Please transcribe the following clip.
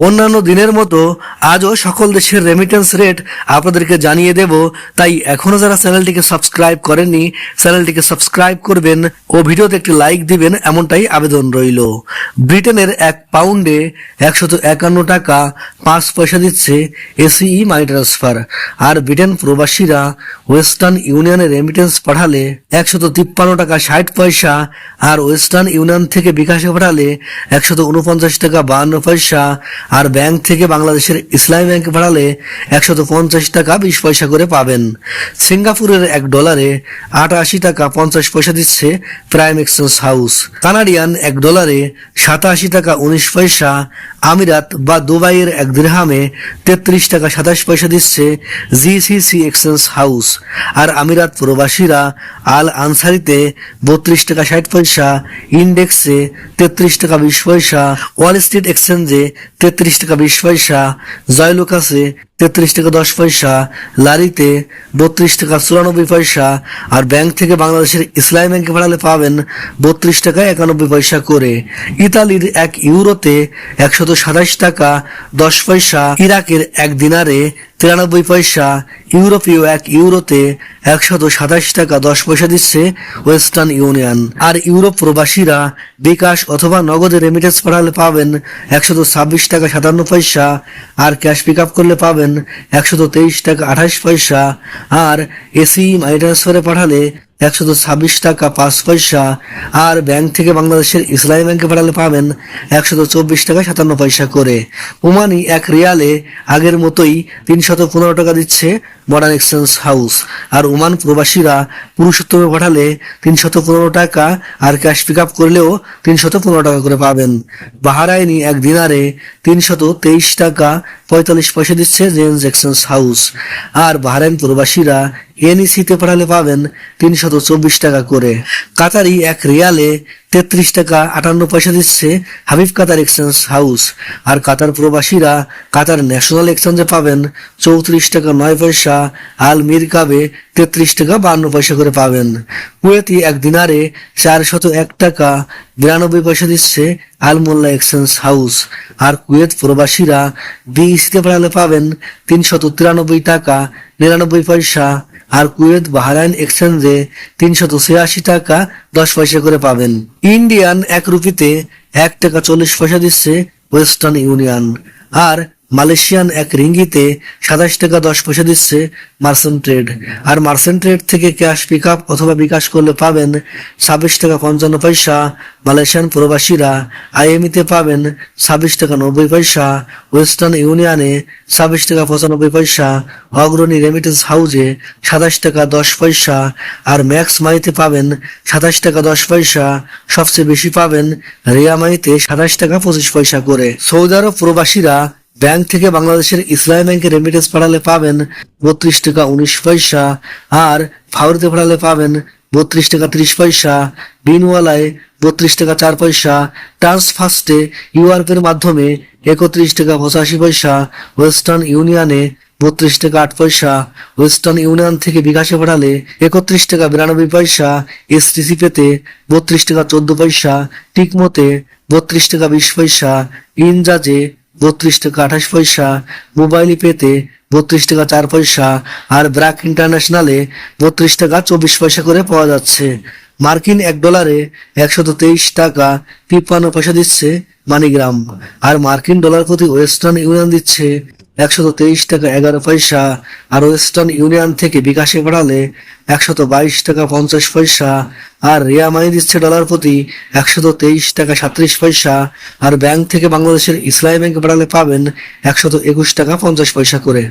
অন্যান্য দিনের মতো আজও সকল দেশের রেমিটেন্স রেট আপনাদেরকে জানিয়ে দেব। তাই এখনও যারা চ্যানেলটিকে সাবস্ক্রাইব করেননি, চ্যানেলটিকে সাবস্ক্রাইব করবেন ও ভিডিওতে একটি লাইক দিবেন, এমনটাই আবেদন রইল। ব্রিটেনের এক পাউন্ডে একশত একান্ন টাকা পাঁচ পয়সা দিচ্ছে এসিই মানি ট্রান্সফার আর ব্রিটেন প্রবাসীরা ওয়েস্টার্ন ইউনিয়নে রেমিটেন্স পাঠালে একশত তিপ্পান্ন টাকা ষাট পয়সা, আর ওয়েস্টার্ন ইউনিয়ন থেকে বিকাশে পাঠালে একশত উনপঞ্চাশ টাকা বাহান্ন পয়সা আর ব্যাংক থেকে বাংলাদেশের ইসলামী ব্যাংকে পাঠালে একশত পঞ্চাশ টাকা বিশ পয়সা করে পাবেন। সিঙ্গাপুরের এক ডলারে আটাশি টাকা পঞ্চাশ পয়সা দিচ্ছে প্রাইম এক্সচেঞ্জ হাউস। কানাডিয়ান এক ডলারে সাতাশি টাকা উনিশ পয়সা, আমিরাত বা দুবাইয়ের এক দিরহামে তেত্রিশ টাকা সাতাশ পয়সা দিচ্ছে জিসিসি এক্সচেঞ্জ হাউস। আর আমিরাত প্রবাসীরা আল আনসারিতে বত্রিশ টাকা ষাট পয়সা, ইন্ডেক্সে তেত্রিশ টাকা বিশ পয়সা, ওয়াল স্ট্রিট এক্সচেঞ্জে টাকা বিশ পয়সা জয়লুকাসে তেত্রিশ টাকা দশ পয়সা, লারিতে বত্রিশ টাকা চুরানব্বই পয়সা, আর ব্যাংক থেকে বাংলাদেশের ইসলামী ব্যাংকে পাঠালে পাবেন বত্রিশ টাকা একানব্বই পয়সা করে। ইতালির এক ইউরোতে একশত সাতাশ টাকা দশ পয়সা, ইরাকের এক দিনারে তিরানব্বই পয়সা, ইউরোপীয় এক ইউরোতে একশত সাতাশ টাকা দশ পয়সা দিচ্ছে ওয়েস্টার্ন ইউনিয়ন। আর ইউরোপ প্রবাসীরা বিকাশ অথবা নগদে রেমিটেন্স পাঠালে পাবেন একশত ছাব্বিশ টাকা সাতান্ন পয়সা, আর ক্যাশ পিক আপ করলে পাবেন একশত তেইশ টাকা আঠাশ পয়সা। আর এসি মানি ট্রান্সফারে পাঠালে একশত ছাব্বিশ টাকা, পাঁচ পয়সা। আর ব্যাংক থেকে বাংলাদেশের ইসলামী ব্যাংকে পাঠালে পাবেন একশত চব্বিশ টাকা সাতান্ন পয়সা করে। ওমানি এক রিয়ালে আগের মতোই তিনশত পনেরো টাকা দিচ্ছে মডার্ন এক্সচেঞ্জ হাউস। আর ওমান প্রবাসীরা পুরুষোত্তমে পাঠালে তিনশত পনেরো টাকা আর ক্যাশ পিক আপ করলেও তিনশত পনেরো টাকা করে পাবেন। বাহারাইনি এক দিনারে তিনশত তেইশ টাকা পঁয়তাল্লিশ পয়সা দিচ্ছে জেন্স এক্সচেঞ্জ হাউস। আর বাহারাইন প্রবাসীরা এনইসিতে পাঠালে পাবেন তিনশত চব্বিশ টাকা করে। কাতারি এক রিয়ালে তেত্রিশ টাকা আটান্ন পয়সা দিচ্ছে হাবিব কাতার এক্সচেঞ্জ হাউস। আর কাতার প্রবাসীরা কাতার ন্যাশনাল এক্সচেঞ্জে পাবেন চৌত্রিশ টাকা নয় পয়সা, আল মির কাবে তেত্রিশ টাকা বান্ন পয়সা করে পাবেন। কুয়েতি এক দিনারে চারশত এক টাকা বিরানব্বই পয়সা দিচ্ছে আল মোল্লা এক্সচেঞ্জ হাউস। আর কুয়েত প্রবাসীরা বিইসিতে পাঠালে পাবেন তিনশত তিরানব্বই টাকা নিরানব্বই পয়সা আর কুয়েত বাহরাইন এক্সচেঞ্জে তিনশত ছিয়াশি টাকা দশ পয়সা করে পাবেন। ইন্ডিয়ান এক রুপিতে এক টাকা চল্লিশ পয়সা দিচ্ছে ওয়েস্টার্ন ইউনিয়ন। আর মালয়েশিয়ান এক রিঙ্গিতে সাতাশ টাকা দশ পয়সা দিচ্ছে মার্সেন্ট ট্রেড। আর মার্সেন্ট ট্রেড থেকে ক্যাশ পিক আপ অথবা বিকাশ করলে পাবেন ছাব্বিশ টাকা পঞ্চান্ন পয়সা মালয়েশিয়ান প্রবাসীরা। আইএমইতে পাবেন ছাব্বিশ টাকা নব্বই পয়সা, ওয়েস্টার্ন ইউনিয়নে ছাব্বিশ টাকা পঁচানব্বই পয়সা, অগ্রণী রেমিটেন্স হাউজে সাতাশ টাকা দশ পয়সা, আর ম্যাক্স মাইতে পাবেন সাতাশ টাকা দশ পয়সা। সবচেয়ে বেশি পাবেন রিয়া মাইতে সাতাশ টাকা পঁচিশ পয়সা করে। সৌদি আরব প্রবাসীরা ব্যাংক থেকে বাংলাদেশের ইসলামী ব্যাংকে রেমিটেন্স পাঠালে পাবেন বত্রিশ টাকা উনিশ পয়সা, আর ফাউরিতে পাঠালে পাবেন বত্রিশ টাকা ত্রিশ পয়সা, বিনওয়ালায় বত্রিশ টাকা চার পয়সা ট্রান্সফার্স্টে ইউআরপের মাধ্যমে একত্রিশ টাকা পঁচাশি পয়সা, ওয়েস্টার্ন ইউনিয়নে বত্রিশ টাকা আট পয়সা, ওয়েস্টার্ন ইউনিয়ন থেকে বিকাশে পাঠালে একত্রিশ টাকা বিরানব্বই পয়সা, এসটিসি পেতে বত্রিশ টাকা চোদ্দ পয়সা, টিকমোতে বত্রিশ টাকা বিশ পয়সা ইনজাজে বত্রিশ টাকা আঠাশ পয়সা মোবাইল পেতে বত্রিশ টাকা চার পয়সা, আর ব্র্যাক ইন্টারন্যাশনালে বত্রিশ টাকা চব্বিশ পয়সা করে পাওয়া যাচ্ছে। মার্কিন এক ডলারে একশত তেইশ টাকা তিপ্পান্ন পয়সা দিচ্ছে মানিগ্রাম, আর মার্কিন ডলার প্রতি ওয়েস্টার্ন ইউনিয়ন দিচ্ছে একশত তেইশ টাকা এগারো পয়সা, আর ওয়েস্টার্ন ইউনিয়ন থেকে বিকাশে বাড়ালে একশত বাইশ টাকা পঞ্চাশ পয়সা, আর রিয়া মানি দিচ্ছে ডলার প্রতি একশত তেইশ টাকা সাত্রিশ পয়সা, আর ব্যাংক থেকে বাংলাদেশের ইসলামী ব্যাংকে বাড়ালে পাবেন একশত একুশ টাকা পঞ্চাশ পয়সা করে।